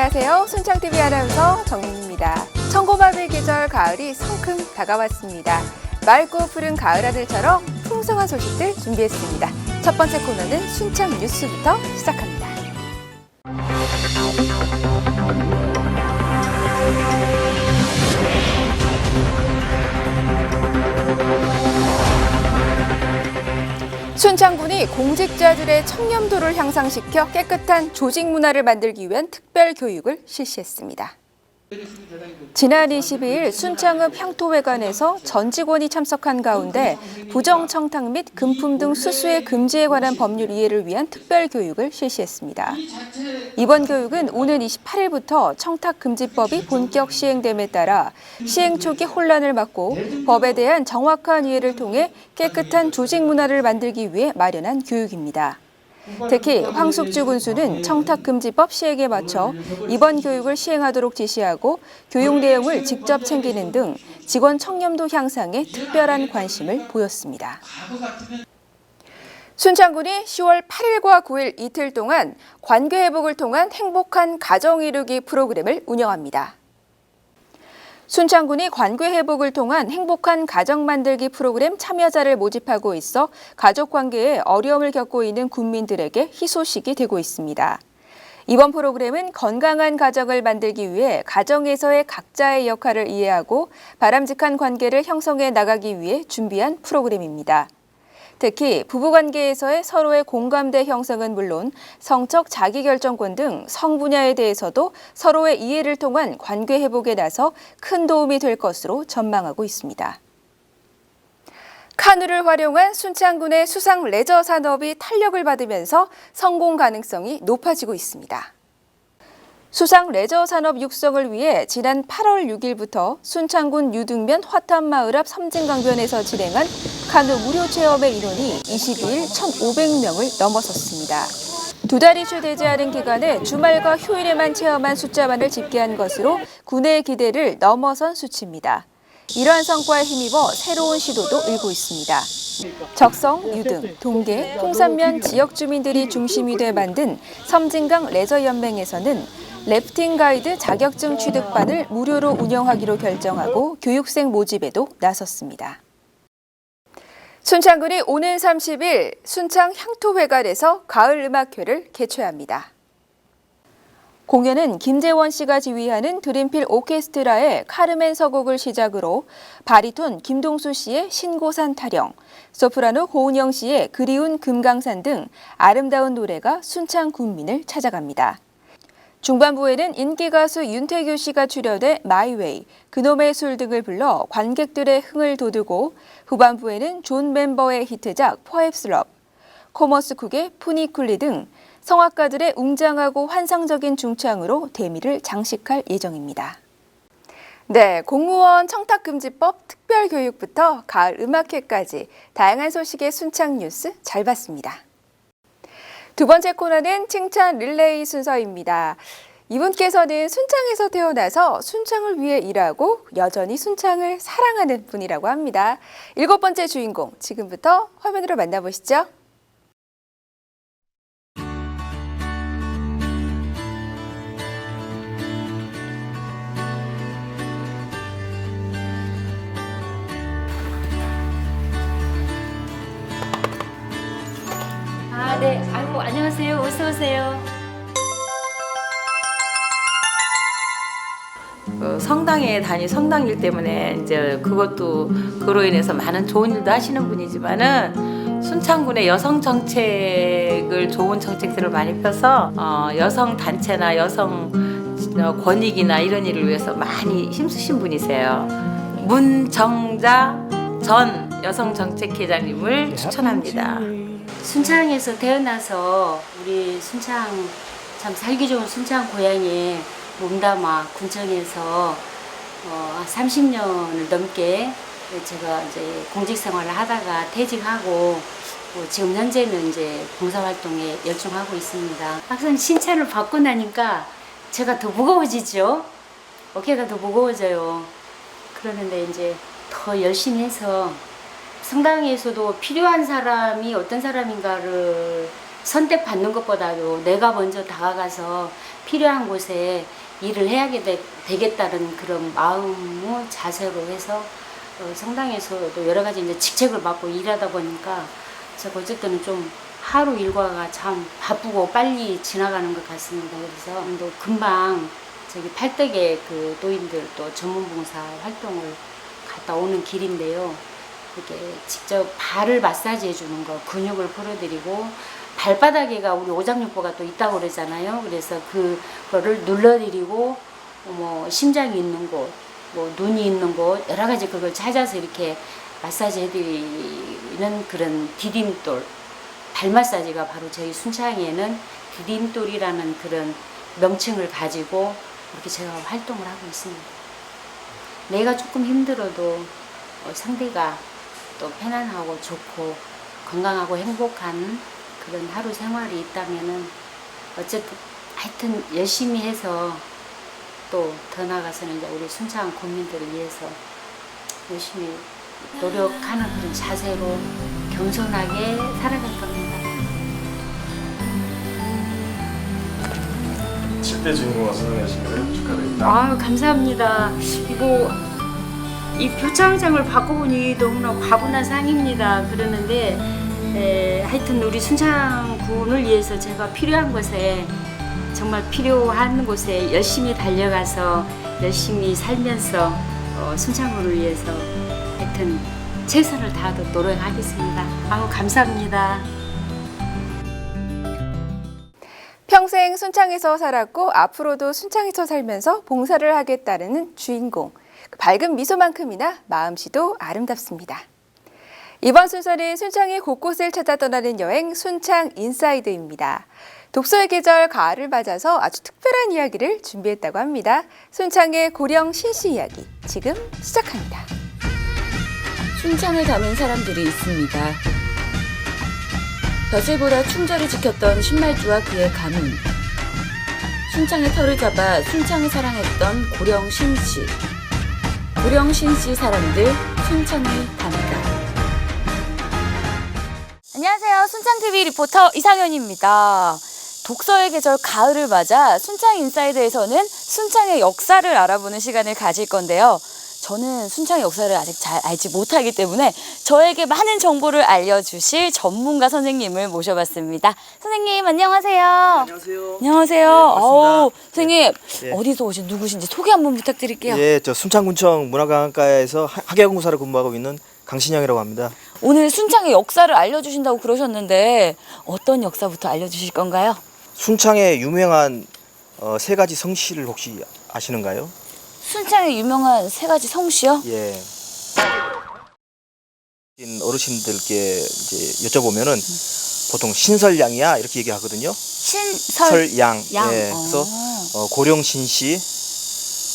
안녕하세요. 순창TV 아나운서 정민입니다. 청고마비 계절 가을이 성큼 다가왔습니다. 맑고 푸른 가을 하늘처럼 풍성한 소식들 준비했습니다. 첫 번째 코너는 순창 뉴스부터 시작합니다. 순창군이 공직자들의 청렴도를 향상시켜 깨끗한 조직 문화를 만들기 위한 특별 교육을 실시했습니다. 지난 22일 순창읍 향토회관에서 전 직원이 참석한 가운데 부정청탁 및 금품 등 수수의 금지에 관한 법률 이해를 위한 특별 교육을 실시했습니다. 이번 교육은 오는 28일부터 청탁금지법이 본격 시행됨에 따라 시행 초기 혼란을 막고 법에 대한 정확한 이해를 통해 깨끗한 조직 문화를 만들기 위해 마련한 교육입니다. 특히 황숙주 군수는 청탁금지법 시행에 맞춰 이번 교육을 시행하도록 지시하고 교육 내용을 직접 챙기는 등 직원 청렴도 향상에 특별한 관심을 보였습니다. 순창군이 10월 8일과 9일 이틀 동안 관계 회복을 통한 행복한 가정 이루기 프로그램을 운영합니다. 순창군이 관계 회복을 통한 행복한 가정 만들기 프로그램 참여자를 모집하고 있어 가족 관계에 어려움을 겪고 있는 국민들에게 희소식이 되고 있습니다. 이번 프로그램은 건강한 가정을 만들기 위해 가정에서의 각자의 역할을 이해하고 바람직한 관계를 형성해 나가기 위해 준비한 프로그램입니다. 특히 부부관계에서의 서로의 공감대 형성은 물론 성적 자기결정권 등 성 분야에 대해서도 서로의 이해를 통한 관계 회복에 나서 큰 도움이 될 것으로 전망하고 있습니다. 카누를 활용한 순창군의 수상 레저 산업이 탄력을 받으면서 성공 가능성이 높아지고 있습니다. 수상 레저 산업 육성을 위해 지난 8월 6일부터 순창군 유등면 화탄마을 앞 섬진강변에서 진행한 카누 무료 체험의 인원이 22일 1,500명을 넘어섰습니다. 두 달이 채 되지 않은 기간에 주말과 휴일에만 체험한 숫자만을 집계한 것으로 군의 기대를 넘어선 수치입니다. 이러한 성과에 힘입어 새로운 시도도 일고 있습니다. 적성, 유등, 동계, 홍산면 지역 주민들이 중심이 돼 만든 섬진강 레저 연맹에서는 래프팅 가이드 자격증 취득반을 무료로 운영하기로 결정하고 교육생 모집에도 나섰습니다. 순창군이 오는 30일 순창 향토회관에서 가을 음악회를 개최합니다. 공연은 김재원 씨가 지휘하는 드림필 오케스트라의 카르멘 서곡을 시작으로 바리톤 김동수 씨의 신고산 타령, 소프라노 고은영 씨의 그리운 금강산 등 아름다운 노래가 순창 군민을 찾아갑니다. 중반부에는 인기 가수 윤태규 씨가 출연해 마이웨이, 그놈의 술 등을 불러 관객들의 흥을 돋우고 후반부에는 존 멤버의 히트작 포앱스럽, 코머스 쿡의 푸니쿨리 등 성악가들의 웅장하고 환상적인 중창으로 대미를 장식할 예정입니다. 네, 공무원 청탁금지법 특별교육부터 가을 음악회까지 다양한 소식의 순창 뉴스 잘 봤습니다. 두 번째 코너는 칭찬 릴레이 순서입니다. 이분께서는 순창에서 태어나서 순창을 위해 일하고 여전히 순창을 사랑하는 분이라고 합니다. 일곱 번째 주인공 지금부터 화면으로 만나보시죠. 아, 네. 아이고, 안녕하세요. 어서 오세요. 어, 성당에 다니 성당일 때문에 이제 그것도 그로 인해서 많은 좋은 일도 하시는 분이지만은 순창군의 여성 정책을 좋은 정책들을 많이 펴서 어, 여성 단체나 여성 어, 권익이나 이런 일을 위해서 많이 힘쓰신 분이세요. 문정자 전 여성 정책회장님을 추천합니다. 순창에서 태어나서 우리 순창 참 살기 좋은 순창 고향에 몸담아 군청에서 어, 30년을 넘게 제가 이제 공직 생활을 하다가 퇴직하고 뭐 지금 현재는 이제 봉사활동에 열중하고 있습니다. 항상 칭찬을 받고 나니까 제가 더 무거워지죠. 어깨가 더 무거워져요. 그러는데 이제 더 열심히 해서 성당에서도 필요한 사람이 어떤 사람인가를 선택 받는 것보다도 내가 먼저 다가가서 필요한 곳에 일을 해야 되, 되겠다는 그런 마음의 자세로 해서 어, 성당에서도 여러 가지 이제 직책을 맡고 일하다 보니까 제가 어쨌든 좀 하루 일과가 참 바쁘고 빨리 지나가는 것 같습니다. 그래서 또 금방 저기 팔덕에 그 노인들 또 전문봉사 활동을 갔다 오는 길인데요. 이렇게 직접 발을 마사지 해 주는 거, 근육을 풀어드리고 발바닥에가 우리 오장육부가 또 있다고 그러잖아요. 그래서 그거를 눌러드리고 뭐 심장이 있는 곳, 뭐 눈이 있는 곳 여러 가지 그걸 찾아서 이렇게 마사지 해드리는 그런 디딤돌 발 마사지가 바로 저희 순창에는 디딤돌이라는 그런 명칭을 가지고 이렇게 제가 활동을 하고 있습니다. 내가 조금 힘들어도 어, 상대가 또 편안하고 좋고 건강하고 행복한 그런 하루 생활이 있다면은 어쨌든 하여튼 열심히 해서 또 더 나아가서는 이제 우리 순창 국민들을 위해서 열심히 노력하는 그런 자세로 겸손하게 살아갈 겁니다. 7대 주인공을 수상하신 거예요? 축하드립니다. 아유 감사합니다. 이거 이 표창장을 바꿔보니 너무나 과분한 상입니다. 그러는데 에, 하여튼 우리 순창군을 위해서 제가 필요한 곳에 정말 필요한 곳에 열심히 달려가서 열심히 살면서 어, 순창군을 위해서 하여튼 최선을 다하도록 노력하겠습니다. 아유 감사합니다. 평생 순창에서 살았고 앞으로도 순창에서 살면서 봉사를 하겠다는 주인공. 그 밝은 미소만큼이나 마음씨도 아름답습니다. 이번 순서는 순창의 곳곳을 찾아 떠나는 여행 순창 인사이드입니다. 독서의 계절 가을을 맞아서 아주 특별한 이야기를 준비했다고 합니다. 순창의 고령 신씨 이야기 지금 시작합니다. 순창을 담은 사람들이 있습니다. 벼슬보다 충절을 지켰던 신말주와 그의 가문. 순창의 털을 잡아 순창을 사랑했던 고령 신씨. 고령 신씨 사람들 순창을 담다. 안녕하세요. 순창TV 리포터 이상현입니다. 독서의 계절 가을을 맞아 순창 인사이드에서는 순창의 역사를 알아보는 시간을 가질 건데요. 저는 순창의 역사를 아직 잘 알지 못하기 때문에 저에게 많은 정보를 알려주실 전문가 선생님을 모셔봤습니다. 선생님 안녕하세요. 안녕하세요. 안녕하세요. 네. 어우, 선생님 네. 어디서 오신 누구신지 소개 한번 부탁드릴게요. 예, 저 순창군청 문화관광과에서 하- 학예연구사를 근무하고 있는 강신영이라고 합니다. 오늘 순창의 역사를 알려주신다고 그러셨는데 어떤 역사부터 알려주실 건가요? 순창의 유명한 어, 세 가지 성씨를 혹시 아시는가요? 순창의 유명한 세 가지 성씨요? 예. 어르신들께 이제 여쭤보면은 보통 신설양이야 이렇게 얘기하거든요. 신설 설양. 양. 예. 그래서 어. 어, 고령신씨,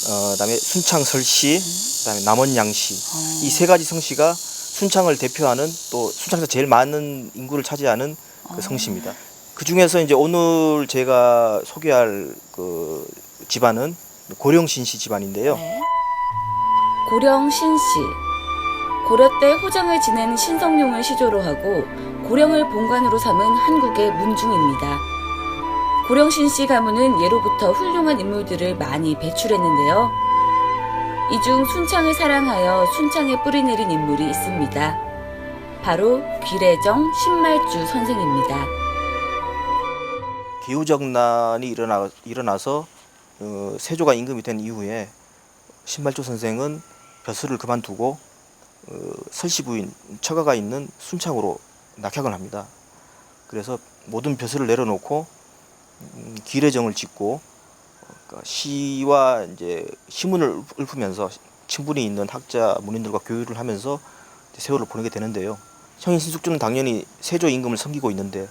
어, 그다음에 순창설씨, 그다음에 남원양씨 어. 이세 가지 성씨가 순창을 대표하는 또 순창에서 제일 많은 인구를 차지하는 어. 그 성씨입니다. 그 중에서 이제 오늘 제가 소개할 그 집안은 고령신 씨 집안인데요. 네. 고령 신 씨. 고려 때 호정을 지낸 신성룡을 시조로 하고 고령을 본관으로 삼은 한국의 문중입니다. 고령 신 씨 가문은 예로부터 훌륭한 인물들을 많이 배출했는데요. 이 중 순창을 사랑하여 순창에 뿌리 내린 인물이 있습니다. 바로 귀래정 신말주 선생입니다. 기후정난이 일어나, 일어나서 어, 세조가 임금이 된 이후에 신발조 선생은 벼슬을 그만두고 어, 설씨 부인 처가가 있는 순창으로 낙향을 합니다. 그래서 모든 벼슬을 내려놓고 음, 기례정을 짓고 시와 이제 시문을 읊으면서 친분이 있는 학자 문인들과 교류를 하면서 세월을 보내게 되는데요. 형인 신숙주는 당연히 세조 임금을 섬기고 있는데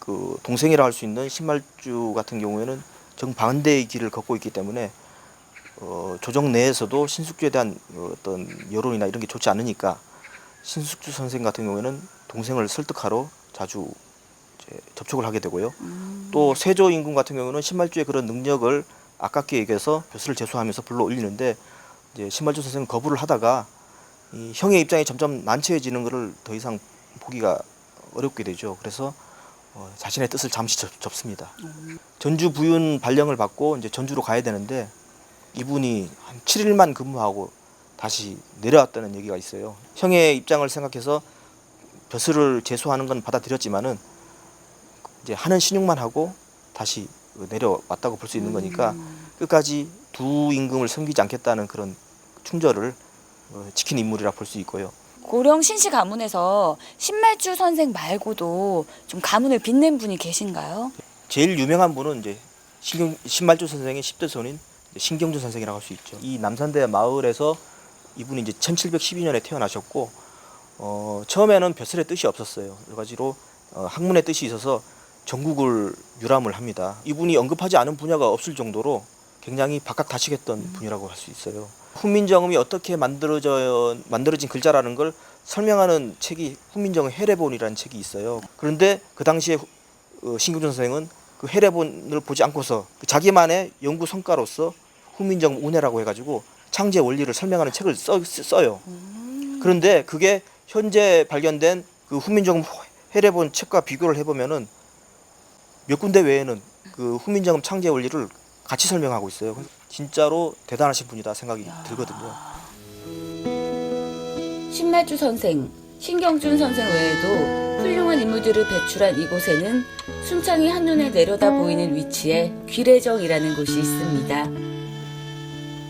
그 동생이라 할 수 있는 신말주 같은 경우에는 정반대의 길을 걷고 있기 때문에 어, 조정 내에서도 신숙주에 대한 어떤 여론이나 이런 게 좋지 않으니까 신숙주 선생 같은 경우에는 동생을 설득하러 자주 접촉을 하게 되고요. 또 세조 임금 같은 경우는 신말주의 그런 능력을 아깝게 여겨서 벼슬을 제수하면서 불러 올리는데 이제 신말주 선생은 거부를 하다가 이 형의 입장이 점점 난처해지는 것을 더 이상 보기가 어렵게 되죠. 그래서 어, 자신의 뜻을 잠시 접, 접습니다. 전주 부윤 발령을 받고 이제 전주로 가야 되는데 이분이 한 7일만 근무하고 다시 내려왔다는 얘기가 있어요. 형의 입장을 생각해서 벼슬을 제소하는 건 받아들였지만은 이제 하는 신용만 하고 다시 내려왔다고 볼 수 있는 거니까 끝까지 두 임금을 섬기지 않겠다는 그런 충절을 어, 지킨 인물이라 볼 수 있고요. 고령 신씨 가문에서 신말주 선생 말고도 좀 가문을 빛낸 분이 계신가요? 제일 유명한 분은 이제 신경, 신말조 선생의 10대 손인 신경준 선생이라고 할 수 있죠. 이 남산대 마을에서 이분이 이제 1712년에 태어나셨고 어, 처음에는 벼슬의 뜻이 없었어요. 여러 가지로 어, 학문의 뜻이 있어서 전국을 유람을 합니다. 이분이 언급하지 않은 분야가 없을 정도로 굉장히 박학다식했던 분이라고 할 수 있어요. 훈민정음이 어떻게 만들어져 만들어진 글자라는 걸 설명하는 책이 훈민정음 해례본이라는 책이 있어요. 그런데 그 당시에 어, 신경준 선생은 그 해례본을 보지 않고서 그 자기만의 연구 성과로서 훈민정음 운해라고 해가지고 창제 원리를 설명하는 책을 써, 써요. 그런데 그게 현재 발견된 그 훈민정음 해례본 책과 비교를 해보면은 몇 군데 외에는 그 훈민정음 창제 원리를 같이 설명하고 있어요. 진짜로 대단하신 분이다 생각이 들거든요. 신말주 선생, 신경준 선생 외에도 훌륭한 인물들을 배출한 이곳에는 순창이 한눈에 내려다 보이는 위치에 귀래정이라는 곳이 있습니다.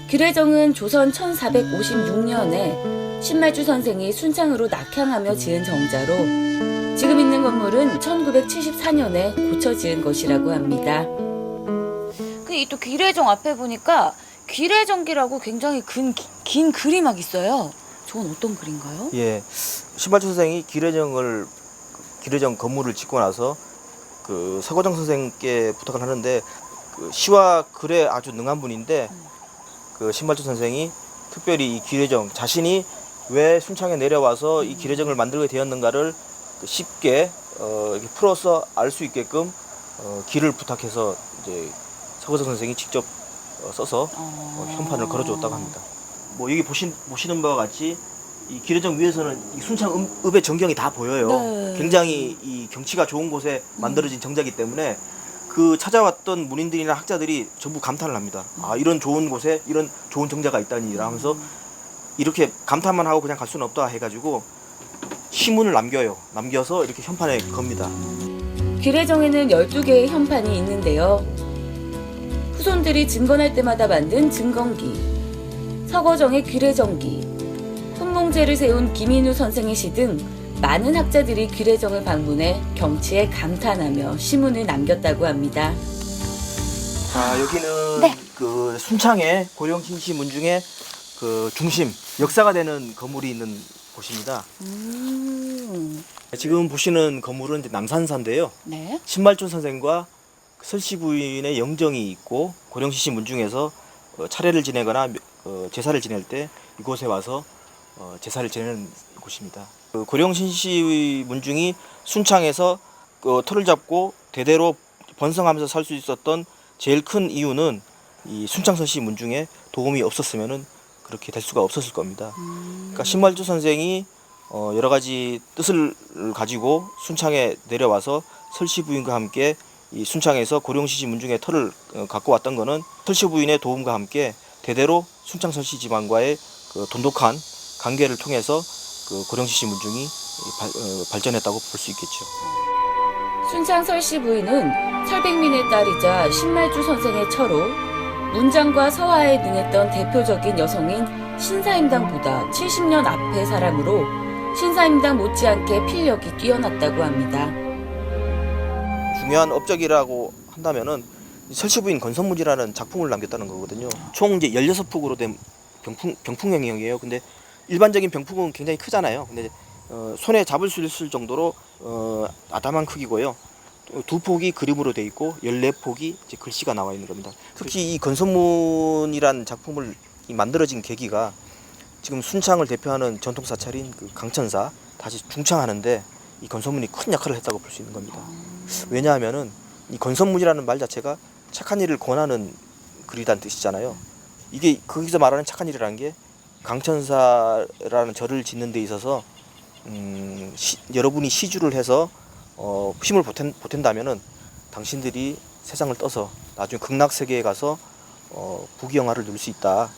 귀래정은 조선 1456년에 신말주 선생이 순창으로 낙향하며 지은 정자로 지금 있는 건물은 1974년에 고쳐 지은 것이라고 합니다. 그또 귀래정 앞에 보니까 귀래정기라고 굉장히 긴, 긴 글이 막 있어요. 저건 어떤 글인가요? 예, 신발초 선생이 기래정을 기래정 건물을 짓고 나서 그 서거정 선생께 부탁을 하는데 그 시와 글에 아주 능한 분인데 그 신발초 선생이 특별히 이 기래정 자신이 왜 순창에 내려와서 이 기래정을 만들게 되었는가를 그 쉽게 어, 이렇게 풀어서 알 수 있게끔 어, 길을 부탁해서 이제 서거정 선생이 직접 어, 써서 어, 현판을 걸어줬다고 합니다. 뭐 여기 보신 보시는 바와 같이 이 기래정 위에서는 이 순창 음, 읍의 전경이 다 보여요. 네. 굉장히 이 경치가 좋은 곳에 만들어진 정자이기 때문에 그 찾아왔던 문인들이나 학자들이 전부 감탄을 합니다. 아 이런 좋은 곳에 이런 좋은 정자가 있다니 하면서 이렇게 감탄만 하고 그냥 갈 수는 없다 해가지고 시문을 남겨요. 남겨서 이렇게 현판에 겁니다. 귀래정에는 12개의 현판이 있는데요. 후손들이 증건할 때마다 만든 증건기, 서거정의 귀래정기, 훈몽제를 세운 김인우 선생의 시 등 많은 학자들이 귀래정을 방문해 경치에 감탄하며 시문을 남겼다고 합니다. 자 여기는 네. 그 순창의 고령신시 문중의 그 중심 역사가 되는 건물이 있는 곳입니다. 음, 지금 보시는 건물은 이제 남산사인데요. 네. 신발촌 선생과 설씨 부인의 영정이 있고 고령시시 문중에서 어, 차례를 지내거나 어, 제사를 지낼 때 이곳에 와서 어, 제사를 지내는 곳입니다. 그 고령신시 문중이 순창에서 그 터를 잡고 대대로 번성하면서 살 수 있었던 제일 큰 이유는 이 순창선 씨 문중에 도움이 없었으면은 그렇게 될 수가 없었을 겁니다. 그러니까 신발주 선생이 어, 여러 가지 뜻을 가지고 순창에 내려와서 설씨 부인과 함께 이 순창에서 고령시시 문중의 터를 어, 갖고 왔던 거는 설씨 부인의 도움과 함께 대대로 순창 설씨 집안과의 그 돈독한 관계를 통해서 그 고령시시 문중이 이 발, 어, 발전했다고 볼 수 있겠죠. 순창 설씨 부인은 설백민의 딸이자 신말주 선생의 처로 문장과 서화에 능했던 대표적인 여성인 신사임당보다 70년 앞의 사람으로 신사임당 못지않게 필력이 뛰어났다고 합니다. 중요한 업적이라고 한다면은 이 설시부인 건선문이라는 작품을 남겼다는 거거든요. 총 이제 16폭으로 된 병풍 병풍형이에요. 근데 일반적인 병풍은 굉장히 크잖아요. 근데 어, 손에 잡을 수 있을 정도로 어, 아담한 크기고요. 또두 폭이 그림으로 돼 있고 14폭이 이제 글씨가 나와 있는 겁니다. 특히 이 건선문이라는 작품을 이 만들어진 계기가 지금 순창을 대표하는 전통 사찰인 그 강천사 다시 중창하는데 이 건선문이 큰 역할을 했다고 볼 수 있는 겁니다. 왜냐하면은 이 건선문이라는 말 자체가 착한 일을 권하는 글이란 뜻이잖아요. 이게 거기서 말하는 착한 일이라는 게 강천사라는 절을 짓는 데 있어서 음, 시- 여러분이 시주를 해서 어, 힘을 보탠, 보탠다면은 당신들이 세상을 떠서 나중에 극락 세계에 가서 어, 부귀영화를 누릴 수 있다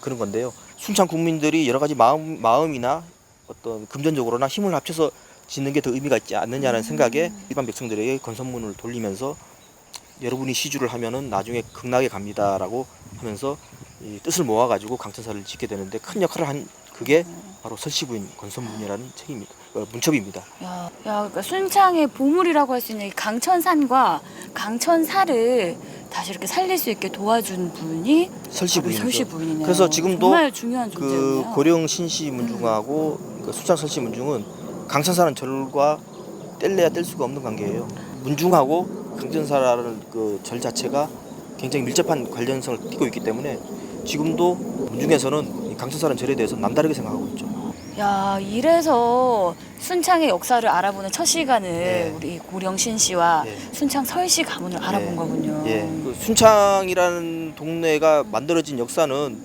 그런 건데요. 순창 국민들이 여러 가지 마음 마음이나 어떤 금전적으로나 힘을 합쳐서 짓는 게 더 의미가 있지 않느냐는 생각에 일반 백성들에게 건선문을 돌리면서 여러분이 시주를 하면은 나중에 극락에 갑니다라고 하면서 이 뜻을 모아가지고 강천사를 짓게 되는데 큰 역할을 한 그게 바로 설시부인 건선문이라는 책입니다. 어, 문첩입니다. 야, 야, 그러니까 순창의 보물이라고 할 수 있는 이 강천산과 강천사를 다시 이렇게 살릴 수 있게 도와준 분이 설시부인이죠. 설시 부인이네요. 그래서 지금도 정말 중요한 그. 고령 신시 문중하고 그 수창 설시 문중은 강천사는 절과 뗄래야 뗄 수가 없는 관계예요. 문중하고 강천사라는 그 절 자체가 굉장히 밀접한 관련성을 띠고 있기 때문에 지금도 문중에서는 이 강천사라는 절에 대해서 남다르게 생각하고 있죠. 야, 이래서 순창의 역사를 알아보는 첫 시간을 네. 우리 고령신 씨와 네. 순창 설씨 가문을 알아본 예. 거군요. 예, 그 순창이라는 동네가 만들어진 역사는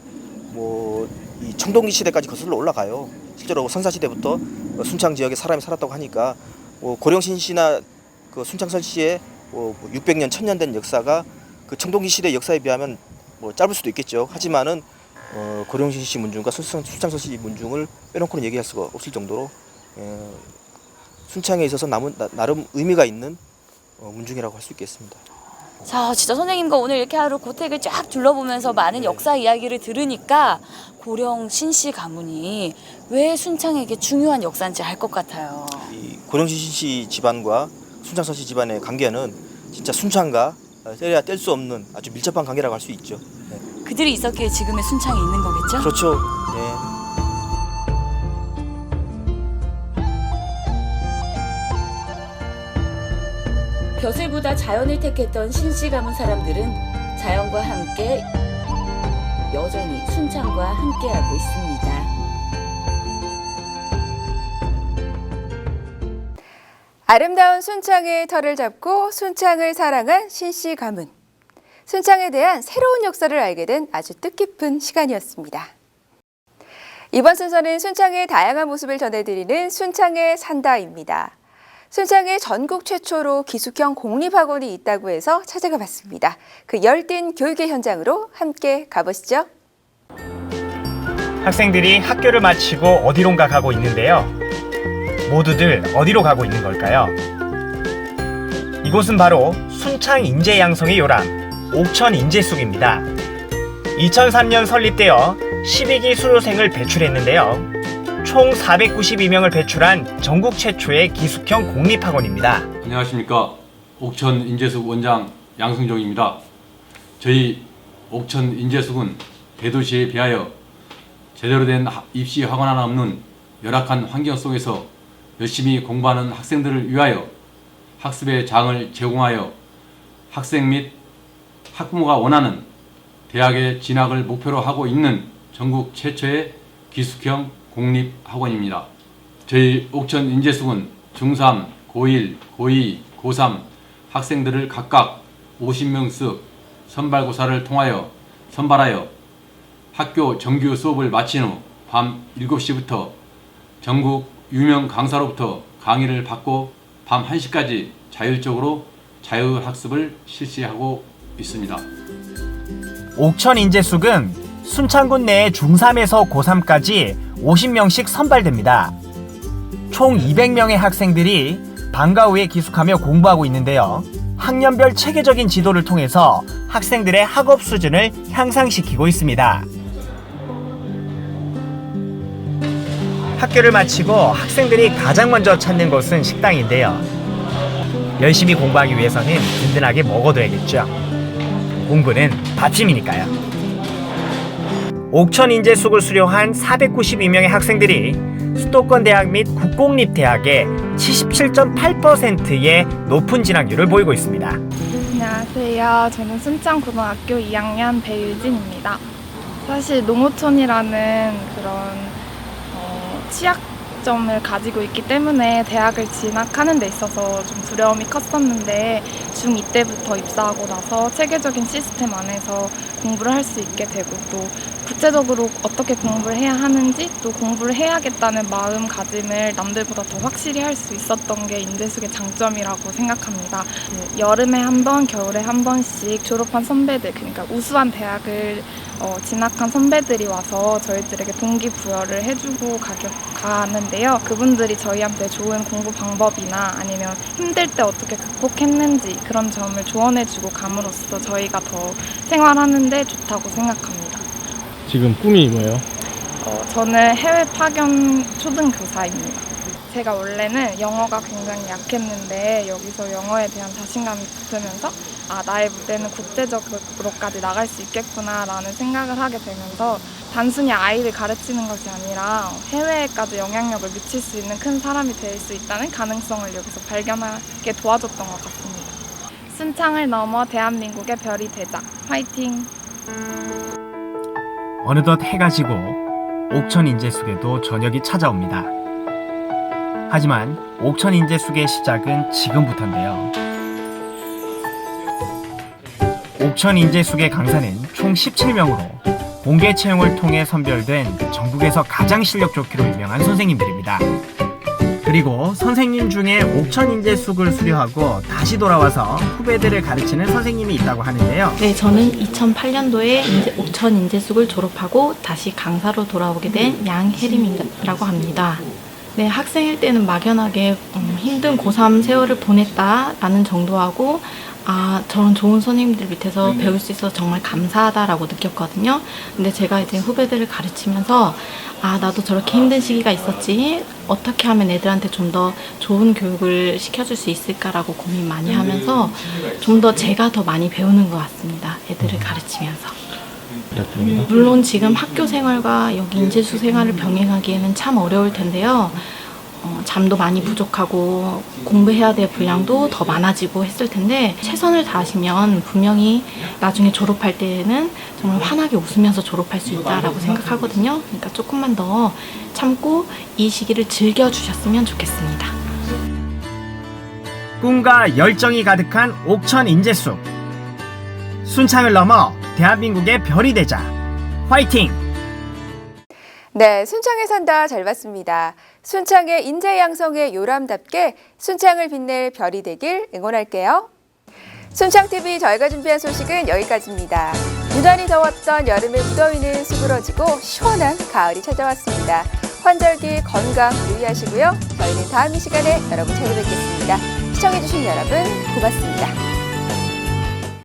뭐 이 청동기 시대까지 거슬러 올라가요. 실제로 선사 시대부터 어, 순창 지역에 사람이 살았다고 하니까 뭐 고령신 씨나 그 순창선 씨의 뭐 600년, 1000년 된 역사가 그 청동기 시대 역사에 비하면 뭐 짧을 수도 있겠죠. 하지만은 어, 고령신 씨 문중과 순창, 순창선 씨 문중을 빼놓고는 얘기할 수가 없을 정도로 예, 순창에 있어서 남은, 나, 나름 의미가 있는 어, 문중이라고 할 수 있겠습니다. 자, 진짜 선생님과 오늘 이렇게 하루 고택을 쫙 둘러보면서 많은 역사 이야기를 들으니까 고령 신씨 가문이 왜 순창에게 중요한 역사인지 알 것 같아요. 이 고령신 씨 집안과 순창선 씨 집안의 관계는 진짜 순창과 떼야 뗄 수 없는 아주 밀접한 관계라고 할 수 있죠. 네. 그들이 있었기에 지금의 순창이 있는 거겠죠? 그렇죠. 네. 벼슬보다 자연을 택했던 신씨 가문 사람들은 자연과 함께 여전히 순창과 함께하고 있습니다. 아름다운 순창의 털을 잡고 순창을 사랑한 신씨 가문. 순창에 대한 새로운 역사를 알게 된 아주 뜻깊은 시간이었습니다. 이번 순서는 순창의 다양한 모습을 전해드리는 순창에 산다입니다. 순창에 전국 최초로 기숙형 공립학원이 있다고 해서 찾아가 봤습니다. 그 열띤 교육의 현장으로 함께 가보시죠. 학생들이 학교를 마치고 어디론가 가고 있는데요. 모두들 어디로 가고 있는 걸까요? 이곳은 바로 순창 인재 양성의 요람 옥천 인재숙입니다. 2003년 설립되어 12기 수료생을 배출했는데요. 총 492명을 배출한 전국 최초의 기숙형 공립학원입니다. 안녕하십니까 옥천 인재숙 원장 양승종입니다. 저희 옥천 인재숙은 대도시에 비하여 제대로 된 하- 입시 학원 하나 없는 열악한 환경 속에서 열심히 공부하는 학생들을 위하여 학습의 장을 제공하여 학생 및 학부모가 원하는 대학의 진학을 목표로 하고 있는 전국 최초의 기숙형 공립학원입니다. 저희 옥천 인재숙은 중3, 고1, 고2, 고3 학생들을 각각 50명씩 선발고사를 통하여 선발하여 학교 정규 수업을 마친 후 밤 7시부터 전국 유명 강사로부터 강의를 받고 밤 1시까지 자율적으로 자율학습을 실시하고 있습니다. 옥천 인재숙은 순창군 내에 중3에서 고3까지 50명씩 선발됩니다. 총 200명의 학생들이 방과 후에 기숙하며 공부하고 있는데요. 학년별 체계적인 지도를 통해서 학생들의 학업 수준을 향상시키고 있습니다. 학교를 마치고 학생들이 가장 먼저 찾는 곳은 식당인데요. 열심히 공부하기 위해서는 든든하게 먹어둬야겠죠. 공부는 받침이니까요. 옥천 인재숙을 수료한 492명의 학생들이 수도권 대학 및 국공립 대학의 77.8%의 높은 진학률을 보이고 있습니다. 안녕하세요. 저는 순창고등학교 2학년 배유진입니다. 사실 농어촌이라는 그런 어, 취약 점을 가지고 있기 때문에 대학을 진학하는 데 있어서 좀 두려움이 컸었는데 중2 때부터 입사하고 나서 체계적인 시스템 안에서 공부를 할 수 있게 되고 또 국제적으로 어떻게 공부를 해야 하는지 또 공부를 해야겠다는 마음가짐을 남들보다 더 확실히 할 수 있었던 게 인재숙의 장점이라고 생각합니다. 그 여름에 한 번, 겨울에 한 번씩 졸업한 선배들, 그러니까 우수한 대학을 어, 진학한 선배들이 와서 저희들에게 동기부여를 해주고 가겨, 가는데요. 그분들이 저희한테 좋은 공부 방법이나 아니면 힘들 때 어떻게 극복했는지 그런 점을 조언해주고 감으로써 저희가 더 생활하는데 좋다고 생각합니다. 지금 꿈이 뭐예요? 어, 저는 해외 파견 초등교사입니다. 제가 원래는 영어가 굉장히 약했는데 여기서 영어에 대한 자신감이 붙으면서 아 나의 무대는 국제적으로까지 나갈 수 있겠구나라는 생각을 하게 되면서 단순히 아이를 가르치는 것이 아니라 해외에까지 영향력을 미칠 수 있는 큰 사람이 될 수 있다는 가능성을 여기서 발견하게 도와줬던 것 같습니다. 순창을 넘어 대한민국의 별이 되자. 화이팅! 어느덧 해가 지고 옥천 인재숙에도 저녁이 찾아옵니다. 하지만 옥천 인재숙의 시작은 지금부터인데요. 옥천 인재숙의 강사는 총 17명으로 공개 채용을 통해 선별된 전국에서 가장 실력 좋기로 유명한 선생님들입니다. 그리고 선생님 중에 옥천 인재숙을 수료하고 다시 돌아와서 후배들을 가르치는 선생님이 있다고 하는데요. 네, 저는 2008년도에 인제, 옥천 인재숙을 졸업하고 다시 강사로 돌아오게 된 양혜림이라고 합니다. 네, 학생일 때는 막연하게 음, 힘든 고3 세월을 보냈다라는 정도하고 아, 저런 좋은 선생님들 밑에서 배울 수 있어서 정말 감사하다라고 느꼈거든요. 근데 제가 이제 후배들을 가르치면서 아, 나도 저렇게 힘든 시기가 있었지. 어떻게 하면 애들한테 좀 더 좋은 교육을 시켜줄 수 있을까라고 고민 많이 하면서 좀 더 제가 더 많이 배우는 것 같습니다. 애들을 가르치면서. 물론 지금 학교 생활과 여기 인재수 생활을 병행하기에는 참 어려울 텐데요. 어, 잠도 많이 부족하고 공부해야 될 분량도 더 많아지고 했을 텐데 최선을 다하시면 분명히 나중에 졸업할 때는 정말 환하게 웃으면서 졸업할 수 있다라고 생각하거든요. 그러니까 조금만 더 참고 이 시기를 즐겨주셨으면 좋겠습니다. 꿈과 열정이 가득한 옥천 인재숙. 순창을 넘어 대한민국의 별이 되자. 화이팅! 네, 순창에 산다 잘 봤습니다. 순창의 인재 양성의 요람답게 순창을 빛낼 별이 되길 응원할게요. 순창TV 저희가 준비한 소식은 여기까지입니다. 유난히 더웠던 여름의 무더위는 수그러지고 시원한 가을이 찾아왔습니다. 환절기 건강 유의하시고요. 저희는 다음 이 시간에 여러분 찾아뵙겠습니다. 시청해주신 여러분 고맙습니다.